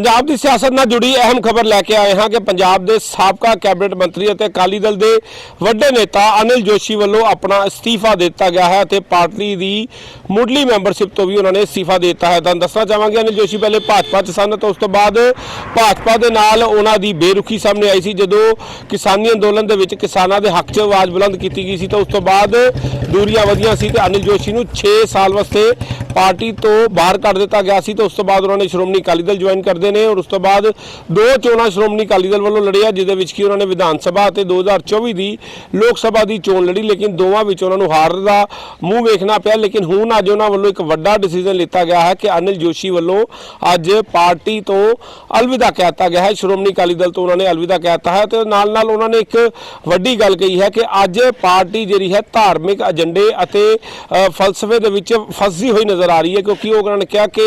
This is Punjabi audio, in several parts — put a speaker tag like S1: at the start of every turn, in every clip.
S1: ਪੰਜਾਬ ਦੀ ਸਿਆਸਤ ਨਾਲ ਜੁੜੀ ਅਹਿਮ ਖਬਰ ਲੈ ਕੇ ਆਏ ਹਾਂ ਕਿ ਪੰਜਾਬ ਦੇ ਸਾਬਕਾ ਕੈਬਨਿਟ ਮੰਤਰੀ ਅਤੇ ਅਕਾਲੀ ਦਲ ਦੇ ਵੱਡੇ ਨੇਤਾ ਅਨਿਲ ਜੋਸ਼ੀ ਵੱਲੋਂ ਆਪਣਾ ਅਸਤੀਫਾ ਦਿੱਤਾ ਗਿਆ ਹੈ ਅਤੇ ਪਾਰਟੀ ਦੀ ਮੁੱਢਲੀ ਮੈਂਬਰਸ਼ਿਪ ਤੋਂ ਵੀ ਉਹਨਾਂ ਨੇ ਅਸਤੀਫਾ ਦੇ ਦਿੱਤਾ ਹੈ। ਤਾਂ ਦੱਸਣਾ ਚਾਹਾਂਗੇ ਅਨਿਲ ਜੋਸ਼ੀ, ਪਹਿਲੇ ਭਾਜਪਾ 'ਚ ਸਨ ਤਾਂ ਉਸ ਤੋਂ ਬਾਅਦ ਭਾਜਪਾ ਦੇ ਨਾਲ ਉਹਨਾਂ ਦੀ ਬੇਰੁਖੀ ਸਾਹਮਣੇ ਆਈ ਸੀ। ਜਦੋਂ ਕਿਸਾਨੀ ਅੰਦੋਲਨ ਦੇ ਵਿੱਚ ਕਿਸਾਨਾਂ ਦੇ ਹੱਕ 'ਚ ਆਵਾਜ਼ ਬੁਲੰਦ ਕੀਤੀ ਗਈ ਸੀ ਤਾਂ ਉਸ ਤੋਂ ਬਾਅਦ ਦੂਰੀਆਂ ਵਧੀਆਂ ਸੀ ਤੇ ਅਨਿਲ ਜੋਸ਼ੀ ਨੂੰ 6 ਸਾਲ ਵਾਸਤੇ ਪਾਰਟੀ ਤੋਂ ਬਾਹਰ ਕੱਢ ਦਿੱਤਾ ਗਿਆ ਸੀ ਤੇ ਉਸ ਤੋਂ ਬਾਅਦ ਉਹਨਾਂ ਨੇ ਸ਼੍ਰੋਮਣੀ ਅਕਾਲੀ ਦਲ ਜੁਆਇਨ ਕਰਦੇ ਨੇ ਔਰ ਉਸ ਤੋਂ ਬਾਅਦ ਦੋ ਚੋਣਾਂ ਸ਼੍ਰੋਮਣੀ ਅਕਾਲੀ ਦਲ ਵੱਲੋਂ ਲੜੀਆਂ, ਜਿਹਦੇ ਵਿੱਚ ਕਿ ਉਹਨਾਂ ਨੇ ਵਿਧਾਨ ਸਭਾ ਅਤੇ 2024 ਦੀ ਲੋਕ ਸਭਾ ਦੀ ਚੋਣ ਲੜੀ, ਲੇਕਿਨ ਦੋਵਾਂ ਵਿੱਚ ਉਹਨਾਂ ਨੂੰ ਹਾਰ ਦਾ ਮੂੰਹ ਵੇਖਣਾ ਪਿਆ। ਲੇਕਿਨ ਹੁਣ ਅੱਜ ਉਹਨਾਂ ਵੱਲੋਂ ਇੱਕ ਵੱਡਾ ਡਿਸੀਜਨ ਲਿੱਤਾ ਗਿਆ ਹੈ ਕਿ ਅਨਿਲ ਜੋਸ਼ੀ ਵੱਲੋਂ ਅੱਜ ਪਾਰਟੀ ਤੋਂ ਅਲਵਿਦਾ ਕਹਿਤਾ ਗਿਆ ਹੈ। ਸ਼੍ਰੋਮਣੀ ਅਕਾਲੀ ਦਲ ਤੋਂ ਉਹਨਾਂ ਨੇ ਅਲਵਿਦਾ ਕਹਿਤਾ ਹੈ ਤੇ ਨਾਲ ਨਾਲ ਉਹਨਾਂ ਨੇ ਇੱਕ ਵੱਡੀ ਗੱਲ ਕਹੀ ਹੈ ਕਿ ਅੱਜ ਪਾਰਟੀ ਜਿਹੜੀ ਹੈ ਧਾਰਮਿਕ ਏਜੰਡੇ ਅਤੇ ਫਲਸਫੇ ਦੇ ਵਿੱਚ ਫਸੀ ਹੋਈ ਨਜ਼ਰ ਨਜ਼ਰ ਆ ਰਹੀ ਹੈ ਕਿਉਂਕਿ ਉਹਨਾਂ ਨੇ ਕਿਹਾ ਕਿ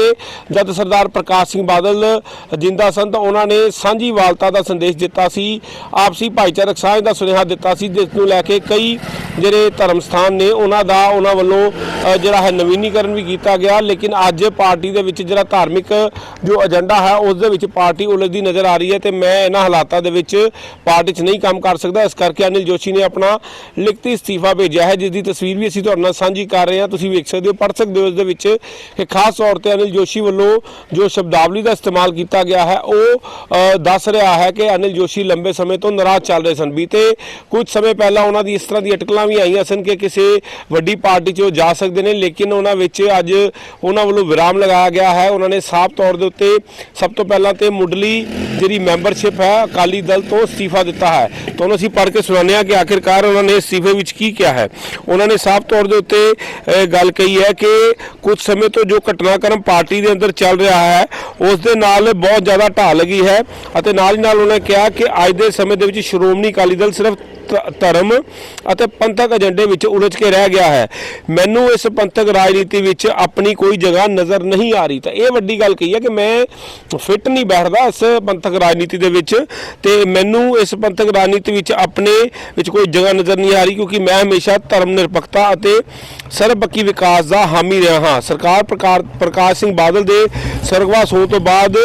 S1: ਜਦ ਸਰਦਾਰ ਪ੍ਰਕਾਸ਼ ਸਿੰਘ ਬਾਦਲ ਜਿੰਦਾ ਸਨ ਤਾਂ ਉਹਨਾਂ ਨੇ ਸਾਂਝੀ ਵਾਲਤਾ ਦਾ ਸੰਦੇਸ਼ ਦਿੱਤਾ ਸੀ, ਆਪਸੀ ਭਾਈਚਾਰਕ ਸਾਂਝ ਦਾ ਸੁਨੇਹਾ ਦਿੱਤਾ ਸੀ, ਜਿਸ ਨੂੰ ਲੈ ਕੇ ਕਈ ਜਿਹੜੇ ਧਰਮ ਸਥਾਨ ਨੇ, ਉਹਨਾਂ ਦਾ, ਉਹਨਾਂ ਵੱਲੋਂ ਜਿਹੜਾ ਹੈ ਨਵੀਨੀਕਰਨ ਵੀ ਕੀਤਾ ਗਿਆ। ਲੇਕਿਨ ਅੱਜ ਪਾਰਟੀ ਦੇ ਵਿੱਚ ਜਿਹੜਾ ਧਾਰਮਿਕ ਜੋ ਏਜੰਡਾ ਹੈ, ਉਸ ਦੇ ਵਿੱਚ ਪਾਰਟੀ ਉਲਝਦੀ ਨਜ਼ਰ ਆ ਰਹੀ ਹੈ ਤੇ ਮੈਂ ਇਹਨਾਂ ਹਾਲਾਤਾਂ ਦੇ ਵਿੱਚ ਪਾਰਟੀ 'ਚ ਨਹੀਂ ਕੰਮ ਕਰ ਸਕਦਾ। ਇਸ ਕਰਕੇ ਅਨਿਲ ਜੋਸ਼ੀ ਨੇ ਆਪਣਾ ਲਿਖਤੀ ਅਸਤੀਫਾ ਭੇਜਿਆ ਹੈ ਜਿਸ ਦੀ ਤਸਵੀਰ ਵੀ ਅਸੀਂ ਤੁਹਾਡੇ ਨਾਲ ਸਾਂਝੀ ਕਰ ਰਹੇ ਹਾਂ। ਤੁਸੀਂ ਵੇਖ ਸਕਦੇ ਹੋ, ਪੜ੍ਹ ਸਕਦੇ ਹੋ ਇਸ ਦੇ ਵਿੱਚ ਕਿ ਖਾਸ ਤੌਰ ਤੇ ਅਨਿਲ ਜੋਸ਼ੀ ਵੱਲੋਂ ਜੋ ਸ਼ਬਦਾਵਲੀ ਦਾ ਇਸਤੇਮਾਲ ਕੀਤਾ ਗਿਆ ਹੈ, ਉਹ ਦੱਸ ਰਿਹਾ ਹੈ ਕਿ ਅਨਿਲ ਜੋਸ਼ੀ ਲੰਬੇ ਸਮੇਂ ਤੋਂ ਨਾਰਾਜ਼ ਚੱਲ ਰਹੇ ਸਨ। ਬੀਤੇ ਕੁਝ ਸਮੇਂ ਪਹਿਲਾਂ ਉਹਨਾਂ ਦੀ ਇਸ ਤਰ੍ਹਾਂ ਦੀ ਅਟਕਲਾਂ ਵੀ ਆਈਆਂ ਸਨ ਕਿ ਕਿਸੇ ਵੱਡੀ ਪਾਰਟੀ 'ਚ ਉਹ ਜਾ ਸਕਦੇ ਨੇ, ਲੇਕਿਨ ਉਹਨਾਂ ਵਿੱਚ ਅੱਜ ਉਹਨਾਂ ਵੱਲੋਂ ਵਿਰਾਮ ਲਗਾਇਆ ਗਿਆ ਹੈ। ਉਹਨਾਂ ਨੇ ਸਾਫ਼ ਤੌਰ ਦੇ ਉੱਤੇ ਸਭ ਤੋਂ ਪਹਿਲਾਂ ਤੇ ਮੁੱਢਲੀ ਜਿਹੜੀ ਮੈਂਬਰਸ਼ਿਪ ਹੈ, ਅਕਾਲੀ ਦਲ ਤੋਂ ਅਸਤੀਫਾ ਦਿੱਤਾ ਹੈ। ਤੁਹਾਨੂੰ ਅਸੀਂ ਪੜ੍ਹ ਕੇ ਸੁਣਾਉਂਦੇ ਹਾਂ ਕਿ ਆਖਿਰਕਾਰ ਉਹਨਾਂ ਨੇ ਅਸਤੀਫੇ ਵਿੱਚ ਕੀ ਕਿਹਾ ਹੈ। ਉਹਨਾਂ ਨੇ ਸਾਫ਼ ਤੌਰ ਦੇ ਉੱਤੇ ਗੱਲ ਕਹੀ ਹੈ ਕਿ ਕੁਝ ਸਮੇਂ ਤੋਂ ਜੋ ਘਟਨਾਕ੍ਰਮ ਪਾਰਟੀ ਦੇ ਅੰਦਰ ਚੱਲ ਰਿਹਾ ਹੈ, ਉਸ ਦੇ ਨਾਲ ਬਹੁਤ ਜ਼ਿਆਦਾ ਢਾਹ ਲੱਗੀ ਹੈ ਅਤੇ ਨਾਲ ਹੀ ਨਾਲ ਉਹਨਾਂ ਨੇ ਕਿਹਾ ਕਿ ਅੱਜ ਦੇ ਸਮੇਂ ਦੇ ਵਿੱਚ ਸ਼੍ਰੋਮਣੀ ਅਕਾਲੀ ਦਲ ਸਿਰਫ ਧਰਮ ਅਤੇ ਪੰਥਕ ਏਜੰਡੇ ਵਿੱਚ ਉਲਝ ਕੇ ਰਹਿ ਗਿਆ ਹੈ। ਮੈਨੂੰ ਇਸ ਪੰਥਕ ਰਾਜਨੀਤੀ ਵਿੱਚ ਆਪਣੀ ਕੋਈ ਜਗ੍ਹਾ ਨਜ਼ਰ ਨਹੀਂ ਆ ਰਹੀ। ਤਾਂ ਇਹ ਵੱਡੀ ਗੱਲ ਕਹੀ ਹੈ ਕਿ ਮੈਂ ਫਿੱਟ ਨਹੀਂ ਬੈਠਦਾ ਇਸ ਪੰਥਕ ਰਾਜਨੀਤੀ ਦੇ ਵਿੱਚ ਤੇ ਮੈਨੂੰ ਇਸ ਪੰਥਕ ਰਾਜਨੀਤੀ ਵਿੱਚ ਆਪਣੇ ਵਿੱਚ ਕੋਈ ਜਗ੍ਹਾ ਨਜ਼ਰ ਨਹੀਂ ਆ ਰਹੀ ਕਿਉਂਕਿ ਮੈਂ ਹਮੇਸ਼ਾ ਧਰਮ ਨਿਰਪੱਖਤਾ ਅਤੇ ਸਰਬਪੱਖੀ ਵਿਕਾਸ ਦਾ ਹਾਮੀ ਰਿਹਾ ਹਾਂ। ਸਰਕਾਰ ਪ੍ਰਕਾਰ ਪ੍ਰਕਾਸ਼ ਸਿੰਘ ਬਾਦਲ ਦੇ ਸਰਗਵਾਸ ਹੋਣ ਤੋਂ ਬਾਅਦ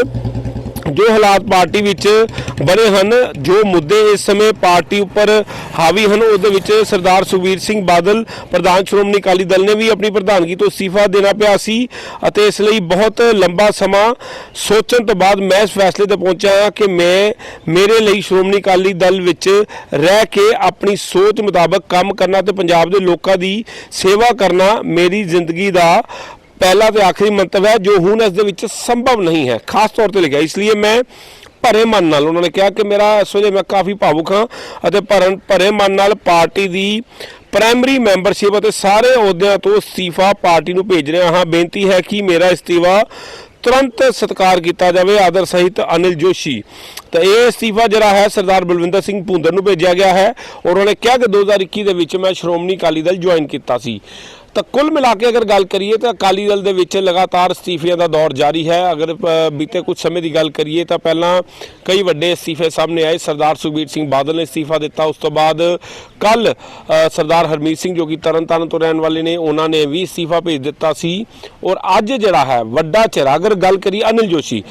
S1: ਜੋ ਹਾਲਾਤ ਪਾਰਟੀ ਵਿੱਚ ਬਣੇ ਹਨ, ਜੋ ਮੁੱਦੇ ਇਸ ਸਮੇਂ ਪਾਰਟੀ ਉੱਪਰ ਹਾਵੀ ਹਨ, ਉਹਦੇ ਵਿੱਚ ਸਰਦਾਰ ਸੁਖਬੀਰ ਸਿੰਘ ਬਾਦਲ, ਪ੍ਰਧਾਨ ਸ਼੍ਰੋਮਣੀ ਅਕਾਲੀ ਦਲ ਨੇ ਵੀ ਆਪਣੀ ਪ੍ਰਧਾਨਗੀ ਤੋਂ ਅਸਤੀਫਾ ਦੇਣਾ ਪਿਆ ਸੀ ਅਤੇ ਇਸ ਲਈ ਬਹੁਤ ਲੰਬਾ ਸਮਾਂ ਸੋਚਣ ਤੋਂ ਬਾਅਦ ਮੈਂ ਇਸ ਫੈਸਲੇ ਤੇ ਪਹੁੰਚਿਆ ਹਾਂ ਕਿ ਮੈਂ ਮੇਰੇ ਲਈ ਸ਼੍ਰੋਮਣੀ ਅਕਾਲੀ ਦਲ ਵਿੱਚ ਰਹਿ ਕੇ ਆਪਣੀ ਸੋਚ ਮੁਤਾਬਕ ਕੰਮ ਕਰਨਾ ਤੇ ਪੰਜਾਬ ਦੇ ਲੋਕਾਂ ਦੀ ਸੇਵਾ ਕਰਨਾ ਮੇਰੀ ਜ਼ਿੰਦਗੀ ਦਾ ਪਹਿਲਾ ਤੇ ਆਖਰੀ ਮੰਤਵ ਹੈ, ਜੋ ਹੁਣ ਇਸ ਦੇ ਵਿੱਚ ਸੰਭਵ ਨਹੀਂ ਹੈ। ਖਾਸ ਤੌਰ ਤੇ ਲਿਖਿਆ, ਇਸ ਲਈ ਮੈਂ ਭਰੇ ਮਨ ਨਾਲ ਉਹਨਾਂ ਨੇ ਕਿਹਾ ਕਿ ਮੇਰਾ ਇਸ ਵੇਲੇ ਮੈਂ ਕਾਫੀ ਭਾਵੁਕ ਹਾਂ ਅਤੇ ਭਰਨ ਭਰੇ ਮਨ ਨਾਲ ਪਾਰਟੀ ਦੀ ਪ੍ਰਾਇਮਰੀ ਮੈਂਬਰਸ਼ਿਪ ਅਤੇ ਸਾਰੇ ਅਹੁਦਿਆਂ ਤੋਂ ਅਸਤੀਫਾ ਪਾਰਟੀ ਨੂੰ ਭੇਜ ਰਿਹਾ ਹਾਂ। ਬੇਨਤੀ ਹੈ ਕਿ ਮੇਰਾ ਅਸਤੀਫਾ ਤੁਰੰਤ ਸਤਿਕਾਰ ਕੀਤਾ ਜਾਵੇ, ਆਦਰ ਸਹਿਤ ਅਨਿਲ ਜੋਸ਼ੀ। ਤਾਂ ਇਹ ਅਸਤੀਫਾ ਜਿਹੜਾ ਹੈ, ਸਰਦਾਰ ਬਲਵਿੰਦਰ ਸਿੰਘ ਭੁੰਦਰ ਨੂੰ ਭੇਜਿਆ ਗਿਆ ਹੈ। ਔਰ ਉਹਨੇ ਕਿਹਾ ਕਿ 2021 ਦੇ ਵਿੱਚ ਮੈਂ ਸ਼੍ਰੋਮਣੀ ਅਕਾਲੀ ਦਲ ਜੁਆਇਨ ਕੀਤਾ ਸੀ। ਤਾਂ ਕੁੱਲ ਮਿਲਾ ਕੇ ਅਗਰ ਗੱਲ ਕਰੀਏ ਤਾਂ ਅਕਾਲੀ ਦਲ ਦੇ ਵਿੱਚ ਲਗਾਤਾਰ ਅਸਤੀਫਿਆਂ ਦਾ ਦੌਰ ਜਾਰੀ ਹੈ। ਅਗਰ ਬੀਤੇ ਕੁਝ ਸਮੇਂ ਦੀ ਗੱਲ ਕਰੀਏ ਤਾਂ ਪਹਿਲਾਂ ਕਈ ਵੱਡੇ ਅਸਤੀਫੇ ਸਾਹਮਣੇ ਆਏ। ਸਰਦਾਰ ਸੁਖਬੀਰ ਸਿੰਘ ਬਾਦਲ ਨੇ ਅਸਤੀਫਾ ਦਿੱਤਾ। ਉਸ ਤੋਂ ਬਾਅਦ ਕੱਲ ਸਰਦਾਰ ਹਰਮੀਤ ਸਿੰਘ ਜੋ ਕਿ ਤਰਨਤਾਰਨ ਤੋਂ ਰਹਿਣ ਵਾਲੇ ਨੇ, ਉਹਨਾਂ ਨੇ ਵੀ ਅਸਤੀਫਾ ਭੇਜ ਦਿੱਤਾ ਸੀ। ਔਰ ਅੱਜ ਜਿਹੜਾ ਹੈ, ਵੱਡਾ ਚਿਹਰਾ, ਅਗਰ ਗੱਲ ਕਰੀਏ ਅਨਿਲ ਜੋਸ਼ੀ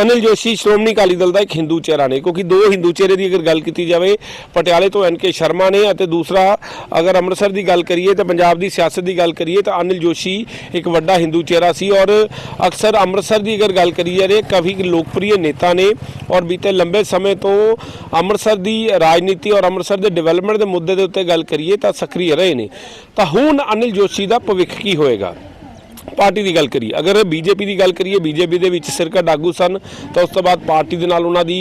S1: ਅਨਿਲ ਜੋਸ਼ੀ ਸ਼੍ਰੋਮਣੀ ਅਕਾਲੀ ਦਲ ਦਾ ਇੱਕ ਹਿੰਦੂ ਚਿਹਰਾ ਨੇ, ਕਿਉਂਕਿ ਦੋ ਹਿੰਦੂ ਚਿਹਰੇ ਦੀ ਅਗਰ ਗੱਲ ਕੀਤੀ ਜਾਵੇ, ਪਟਿਆਲੇ ਤੋਂ ਐਨਕੇ ਸ਼ਰਮਾ ਨੇ ਅਤੇ ਦੂਸਰਾ ਅਗਰ ਅੰਮ੍ਰਿਤਸਰ ਦੀ ਗੱਲ ਕਰੀਏ ਤਾਂ ਪੰਜਾਬ ਦੀ ਸਿਆਸਤ ਦੀ ਗੱਲ ਕਰੀਏ ਤਾਂ ਅਨਿਲ ਜੋਸ਼ੀ ਇੱਕ ਵੱਡਾ ਹਿੰਦੂ ਚਿਹਰਾ ਸੀ ਔਰ ਅਕਸਰ ਅੰਮ੍ਰਿਤਸਰ ਦੀ ਅਗਰ ਗੱਲ ਕਰੀਏ ਜਾਵੇ ਕਾਫੀ ਲੋਕਪ੍ਰਿਯ ਨੇਤਾ ਨੇ ਔਰ ਬੀਤੇ ਲੰਬੇ ਸਮੇਂ ਤੋਂ ਅੰਮ੍ਰਿਤਸਰ ਦੀ ਰਾਜਨੀਤੀ ਔਰ ਅੰਮ੍ਰਿਤਸਰ ਦੇ ਡਿਵੈਲਪਮੈਂਟ ਦੇ ਮੁੱਦੇ ਦੇ ਉੱਤੇ ਗੱਲ ਕਰੀਏ ਤਾਂ ਸਕਰੀय ਰਹੇ ਨੇ। ਤਾਂ ਹੁਣ ਅਨਿਲ ਜੋਸ਼ੀ ਦਾ ਭਵਿੱਖ ਕੀ ਹੋਏਗਾ? ਪਾਰਟੀ ਦੀ ਗੱਲ ਕਰੀਏ। ਅਗਰ ਬੀਜੇਪੀ ਦੀ ਗੱਲ ਕਰੀਏ, ਬੀਜੇਪੀ ਦੇ ਵਿੱਚ ਸਿਰਕੱਢ ਆਗੂ ਸਨ, ਤਾਂ ਉਸ ਤੋਂ ਬਾਅਦ ਪਾਰਟੀ ਦੇ ਨਾਲ ਉਹਨਾਂ ਦੀ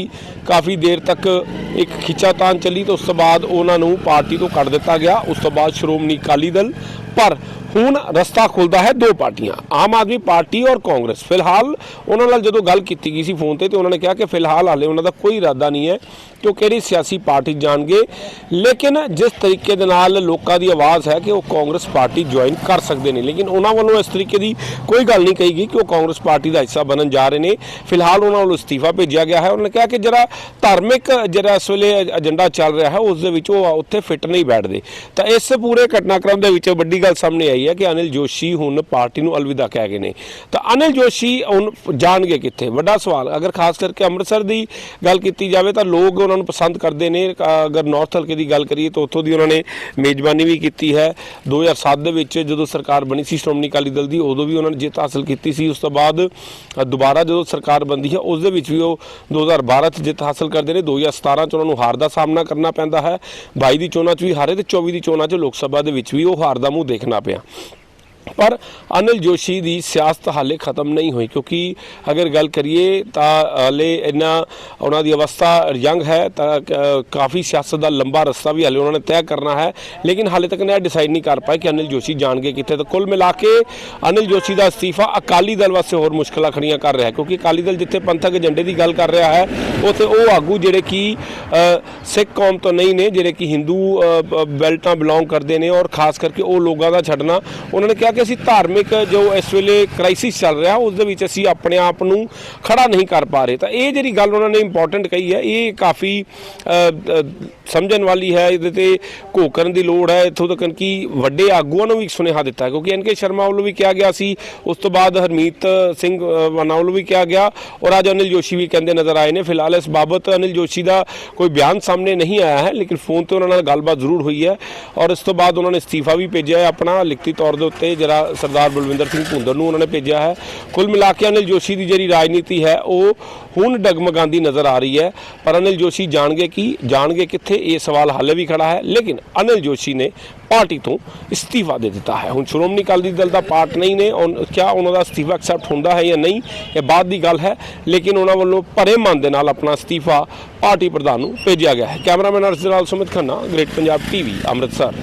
S1: ਕਾਫੀ ਦੇਰ ਤੱਕ ਇੱਕ ਖਿੱਚਾਤਾਨ ਚੱਲੀ, ਤਾਂ ਉਸ ਤੋਂ ਬਾਅਦ ਉਹਨਾਂ ਨੂੰ ਪਾਰਟੀ ਤੋਂ ਕੱਢ ਦਿੱਤਾ ਗਿਆ। ਉਸ ਤੋਂ ਬਾਅਦ ਸ਼੍ਰੋਮਣੀ ਅਕਾਲੀ ਦਲ ਪਰ ਹੁਣ ਰਸਤਾ ਖੁੱਲਦਾ ਹੈ ਦੋ ਪਾਰਟੀਆਂ, ਆਮ ਆਦਮੀ ਪਾਰਟੀ ਔਰ ਕਾਂਗਰਸ। ਫਿਲਹਾਲ ਉਹਨਾਂ ਨਾਲ ਜਦੋਂ ਗੱਲ ਕੀਤੀ ਗਈ ਸੀ ਫੋਨ ਤੇ ਤੇ ਉਹਨਾਂ ਨੇ ਕਿਹਾ ਕਿ ਫਿਲਹਾਲ ਹਾਲੇ ਉਹਨਾਂ ਦਾ ਕੋਈ ਇਰਾਦਾ ਨਹੀਂ ਹੈ ਕਿ ਉਹ ਕਿਹੜੀ ਸਿਆਸੀ ਪਾਰਟੀ ਜਾਣਗੇ। ਲੇਕਿਨ ਜਿਸ ਤਰੀਕੇ ਦੇ ਨਾਲ ਲੋਕਾਂ ਦੀ ਆਵਾਜ਼ ਹੈ ਕਿ ਉਹ ਕਾਂਗਰਸ ਪਾਰਟੀ ਜੁਆਇਨ ਕਰ ਸਕਦੇ ਨੇ, ਲੇਕਿਨ ਉਹਨਾਂ ਵੱਲੋਂ ਇਸ ਤਰੀਕੇ ਦੀ ਕੋਈ ਗੱਲ ਨਹੀਂ ਕਹੀ ਗਈ ਕਿ ਉਹ ਕਾਂਗਰਸ ਪਾਰਟੀ ਦਾ ਹਿੱਸਾ ਬਣਨ ਜਾ ਰਹੇ ਨੇ। ਫਿਲਹਾਲ ਉਹਨਾਂ ਵੱਲੋਂ ਅਸਤੀਫਾ ਭੇਜਿਆ ਗਿਆ ਹੈ। ਉਹਨਾਂ ਨੇ ਕਿਹਾ ਕਿ ਜਿਹੜਾ ਧਾਰਮਿਕ ਜਿਹੜਾ ਇਸ ਵੇਲੇ ਏਜੰਡਾ ਚੱਲ ਰਿਹਾ ਹੈ, ਉਸ ਦੇ ਵਿੱਚ ਉਹ ਉੱਥੇ ਫਿੱਟ ਨਹੀਂ ਬੈਠਦੇ। ਤਾਂ ਇਸ ਪੂਰੇ ਘਟਨਾਕ੍ਰਮ ਦੇ ਵਿੱਚ ਵੱਡੀ ਗੱਲ ਸਾਹਮਣੇ ਆਈ ਹੈ ਕਿ ਅਨਿਲ ਜੋਸ਼ੀ ਹੁਣ ਪਾਰਟੀ ਨੂੰ ਅਲਵਿਦਾ ਕਹਿ ਗਏ ਨੇ। ਤਾਂ ਅਨਿਲ ਜੋਸ਼ੀ ਹੁਣ ਜਾਣਗੇ ਕਿੱਥੇ? ਵੱਡਾ ਸਵਾਲ, ਅਗਰ ਖਾਸ ਕਰਕੇ ਅੰਮ੍ਰਿਤਸਰ ਦੀ ਗੱਲ ਕੀਤੀ ਜਾਵੇ ਤਾਂ ਲੋਕ ਉਹਨਾਂ ਨੂੰ ਪਸੰਦ ਕਰਦੇ ਨੇ। ਅਗਰ ਨਾਰਥ ਹਲਕੇ ਦੀ ਗੱਲ ਕਰੀਏ ਤਾਂ ਉੱਥੋਂ ਦੀ ਉਹਨਾਂ ਨੇ ਮੇਜ਼ਬਾਨੀ ਵੀ ਕੀਤੀ ਹੈ। 2007 ਦੇ ਵਿੱਚ ਜਦੋਂ ਸਰਕਾਰ ਬਣੀ ਸੀ ਸ਼੍ਰੋਮਣੀ ਅਕਾਲੀ ਦਲ ਦੀ, ਉਦੋਂ ਵੀ ਉਹਨਾਂ ਨੇ ਜਿੱਤ ਹਾਸਲ ਕੀਤੀ ਸੀ। ਉਸ ਤੋਂ ਬਾਅਦ ਦੁਬਾਰਾ ਜਦੋਂ ਸਰਕਾਰ ਬਣਦੀ ਹੈ, ਉਸ ਦੇ ਵਿੱਚ ਵੀ ਉਹ 2012 ਚ ਜਿੱਤ ਹਾਸਲ ਕਰਦੇ ਨੇ। 2017 ਚ ਉਹਨਾਂ ਨੂੰ ਹਾਰ ਦਾ ਸਾਹਮਣਾ ਕਰਨਾ ਪੈਂਦਾ ਹੈ। 22 ਦੀ ਚੋਣਾਂ ਚ ਵੀ ਹਾਰੇ ਤੇ 24 ਦੀ ਚੋਣਾਂ ਚ ਲੋਕ ਸਭਾ ਦੇ ਵਿੱਚ ਵੀ ਉਹ ਹਾਰ ਦਾ ਮੂੰਹ ਦੇਖਣਾ ਪਿਆ ਪਰ ਅਨਿਲ ਜੋਸ਼ੀ ਦੀ ਸਿਆਸਤ ਹਾਲੇ ਖਤਮ ਨਹੀਂ ਹੋਈ, ਕਿਉਂਕਿ ਅਗਰ ਗੱਲ ਕਰੀਏ ਤਾਂ ਹਾਲੇ ਇੰਨਾ ਉਹਨਾਂ ਦੀ ਅਵਸਥਾ ਯੰਗ ਹੈ, ਤਾਂ ਕਾਫੀ ਸਿਆਸਤ ਦਾ ਲੰਬਾ ਰਸਤਾ ਵੀ ਹਾਲੇ ਉਹਨਾਂ ਨੇ ਤੈਅ ਕਰਨਾ ਹੈ, ਲੇਕਿਨ ਹਾਲੇ ਤੱਕ ਨੇ ਡਿਸਾਈਡ ਨਹੀਂ ਕਰ ਪਾਏ ਕਿ ਅਨਿਲ ਜੋਸ਼ੀ ਜਾਣਗੇ ਕਿੱਥੇ। ਤਾਂ ਕੁੱਲ ਮਿਲਾ ਕੇ ਅਨਿਲ ਜੋਸ਼ੀ ਦਾ ਅਸਤੀਫਾ ਅਕਾਲੀ ਦਲ ਵਾਸਤੇ ਹੋਰ ਮੁਸ਼ਕਲਾਂ ਖੜੀਆਂ ਕਰ ਰਿਹਾ ਕਿਉਂਕਿ ਅਕਾਲੀ ਦਲ ਜਿੱਥੇ ਪੰਥਕ ਏਜੰਡੇ ਦੀ ਗੱਲ ਕਰ ਰਿਹਾ ਹੈ, ਉੱਥੇ ਉਹ ਆਗੂ ਜਿਹੜੇ ਕਿ ਸਿੱਖ ਕੌਮ ਤੋਂ ਨਹੀਂ ਨੇ, ਜਿਹੜੇ ਕਿ ਹਿੰਦੂ ਬੈਲਟਾਂ ਬਿਲੋਂਗ ਕਰਦੇ ਨੇ ਔਰ ਖਾਸ ਕਰਕੇ ਉਹ ਲੋਕਾਂ ਦਾ ਛੱਡਣਾ, ਉਹਨਾਂ ਨੇ ਕਿਹਾ ਕਿ ਅਸੀਂ ਧਾਰਮਿਕ ਜੋ ਇਸ ਵੇਲੇ ਕ੍ਰਾਈਸਿਸ ਚੱਲ ਰਿਹਾ ਉਸ ਦੇ ਵਿੱਚ ਅਸੀਂ ਆਪਣੇ ਆਪ ਨੂੰ ਖੜਾ ਨਹੀਂ ਕਰ ਪਾ ਰਹੇ। ਤਾਂ ਇਹ ਜਿਹੜੀ ਗੱਲ ਉਹਨਾਂ ਨੇ ਇੰਪੋਰਟੈਂਟ ਕਹੀ ਹੈ ਇਹ ਕਾਫੀ ਸਮਝਣ ਵਾਲੀ ਹੈ ਇਹਦੇ ਤੇ ਘੋਖ ਕਰਨ ਦੀ ਲੋੜ ਹੈ। ਇੱਥੋਂ ਤੱਕ ਕਿ ਵੱਡੇ ਆਗੂਆਂ ਨੂੰ ਵੀ ਸੁਨੇਹਾ ਦਿੱਤਾ ਕਿਉਂਕਿ ਐਨਕੇ ਸ਼ਰਮਾ ਵੱਲੋਂ ਵੀ ਕਿਹਾ ਗਿਆ ਸੀ ਉਸ ਤੋਂ ਬਾਅਦ ਹਰਮੀਤ ਸਿੰਘ ਅ, ਵਾਨਾ ਵੱਲੋਂ ਵੀ ਕਿਹਾ ਗਿਆ ਔਰ ਅੱਜ ਅਨਿਲ ਜੋਸ਼ੀ ਵੀ ਕਹਿੰਦੇ ਨਜ਼ਰ ਆਏ ਨੇ। ਫਿਲਹਾਲ ਇਸ ਬਾਬਤ ਅਨਿਲ ਜੋਸ਼ੀ ਦਾ ਕੋਈ ਬਿਆਨ ਸਾਹਮਣੇ ਨਹੀਂ ਆਇਆ ਹੈ ਲੇਕਿਨ ਫੋਨ ਤੇ ਉਹਨਾਂ ਨਾਲ ਗੱਲਬਾਤ ਜ਼ਰੂਰ ਹੋਈ ਹੈ ਔਰ ਇਸ ਤੋਂ ਬਾਅਦ ਉਹਨਾਂ ਨੇ ਅਸਤੀਫਾ ਵੀ ਭੇਜਿਆ ਹੈ ਆਪਣਾ ਲਿਖਤੀ ਤੌਰ ਦੇ ਉੱਤੇ ਜਿਹੜਾ ਸਰਦਾਰ ਬਲਵਿੰਦਰ ਸਿੰਘ ਭੁੰਦਰ ਨੂੰ ਉਹਨਾਂ ਨੇ ਭੇਜਿਆ ਹੈ। ਕੁੱਲ ਮਿਲਾ ਕੇ ਅਨਿਲ ਜੋਸ਼ੀ ਦੀ ਜਿਹੜੀ ਰਾਜਨੀਤੀ ਹੈ, ਉਹ ਹੁਣ ਡਗਮਗਾਉਂਦੀ ਨਜ਼ਰ ਆ ਰਹੀ ਹੈ। ਪਰ ਅਨਿਲ ਜੋਸ਼ੀ ਜਾਣਗੇ ਕੀ, ਜਾਣਗੇ ਕਿੱਥੇ ਇਹ ਸਵਾਲ ਹਾਲੇ ਵੀ ਖੜਾ ਹੈ। ਲੇਕਿਨ ਅਨਿਲ ਜੋਸ਼ੀ ਨੇ ਪਾਰਟੀ ਤੋਂ ਇਸਤੀਫਾ ਦੇ ਦਿੱਤਾ ਹੈ। ਹੁਣ ਸ਼੍ਰੋਮਣੀ ਅਕਾਲੀ ਦਲ ਦਾ ਪਾਰਟ ਨਹੀਂ ਨੇ ਕਿਆ ਉਹਨਾਂ ਦਾ ਇਸਤੀਫਾ ਐਕਸੈਪਟ ਹੁੰਦਾ ਹੈ ਜਾਂ ਨਹੀਂ, ਇਹ ਬਾਅਦ ਦੀ ਗੱਲ ਹੈ। ਲੇਕਿਨ ਉਹਨਾਂ ਵੱਲੋਂ ਭਰੇ ਮਨ ਦੇ ਨਾਲ ਆਪਣਾ ਇਸਤੀਫਾ ਪਾਰਟੀ ਪ੍ਰਧਾਨ ਨੂੰ ਭੇਜਿਆ ਗਿਆ ਹੈ। ਕੈਮਰਾਮੈਨ ਅਰਸ਼ ਦੇ ਨਾਲ ਸੁਮਿਤ ਖੰਨਾ, ਗ੍ਰੇਟ ਪੰਜਾਬ ਟੀਵੀ, ਅੰਮ੍ਰਿਤਸਰ।